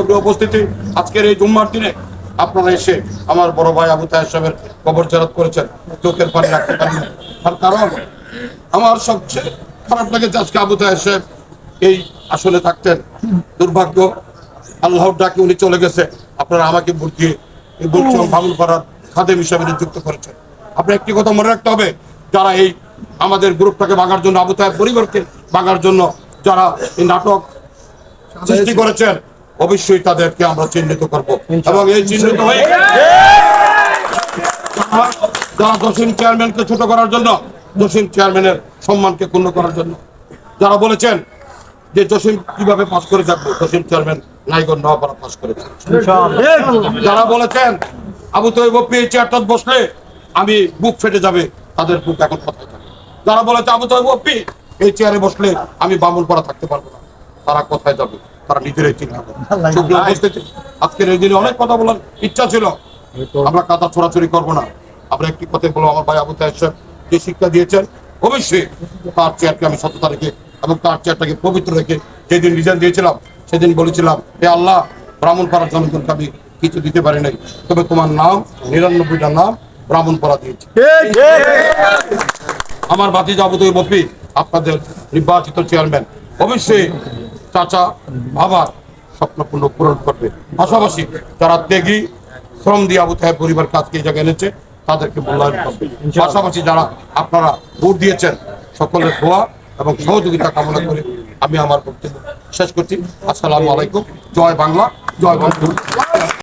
উপস্থিতি আজকের এই জুম্মার দিনে আপনারা এসে আমার বড় ভাই আবু তাহের সাহেবের কবর জারাত করেছেন। চোখের পানি রাখতে পারি না। তার কারণ, আমার সবচেয়ে খারাপ লাগে আজকে আবু তাহের সাহেব এই আসলে থাকতেন। দুর্ভাগ্য, আল্লাহর ডাকে উনি চলে গেছে। আপনারা আমাকে ভোট দিয়ে এই বলছেন বাবুল পাড়ার খাদেম হিসাবে নিযুক্ত করেছেন। আপনার একটি কথা মনে রাখতে হবে, যারা এই আমাদের গ্রুপটাকে ভাঙার জন্য আবু তাহের পরিবারকে ভাঙার জন্য যারা এই নাটক সৃষ্টি করেছেন অবশ্যই তাদেরকে আমরা চিহ্নিত করব। এবং এই চিহ্নিত হয়ে যারা- যারা চেয়ারম্যানকে ছোট করার জন্য দক্ষিণ চেয়ারম্যানের সম্মানকে ক্ষুণ্ণ করার জন্য। যারা বলেছেন যে জসিম কীভাবে পাস করে যাবে দক্ষিণ চেয়ারম্যান নাইগর নওয়াপাড়া পাস করেছে যারা বলেছেন, আবু তৈব এই চেয়ারটা বসলে আমি বুক ফেটে যাবে, তাদের বুক এখন কোথায় থাকে। যারা বলেছে, আবু তৈব এই চেয়ারে বসলে আমি বামুন পড়া থাকতে পারব না, তারা কোথায় যাবে? তারা নিজেরাই চিন্তা করে। আজকের এই দিনে অনেক কথা বলার ইচ্ছা ছিল। আমরা কাদা ছোড়াছড়ি করব না। আমরা একটি কথাই বলব আমার ভাই আবু তাহের যে শিক্ষা দিয়েছেন অবশ্যই তার চেয়ারকে আমি সততা রেখে এবং তার চেয়ারটাকে পবিত্র রেখে যেদিন রিজাইন দিয়েছিলাম সেদিন বলেছিলাম হে আল্লাহ ব্রাহ্মণ পাড়ার জনগণকে আমি কিছু দিতে পারি নাই। তবে তোমার নাম নিরানব্বইটা নাম ব্রাহ্মণ পাড়া দিয়েছি। আমার বাতি যাবতীয় বপি আপনাদের নির্বাচিত চেয়ারম্যান অবশ্যই চাচা বাবার স্বপ্নপূর্ণ পূরণ করবে। পাশাপাশি যারা ত্যাগী শ্রম দিয়ে আবু তাহেব পরিবার কাজকে এই জায়গায় এনেছে তাদেরকে মূল্যায়ন করবে। পাশাপাশি যারা আপনারা ভোট দিয়েছেন সকলের ধোয়া এবং সহযোগিতা কামনা করে আমি আমার বক্তব্য শেষ করছি। আসসালামু আলাইকুম। জয় বাংলা জয় বঙ্গবন্ধু।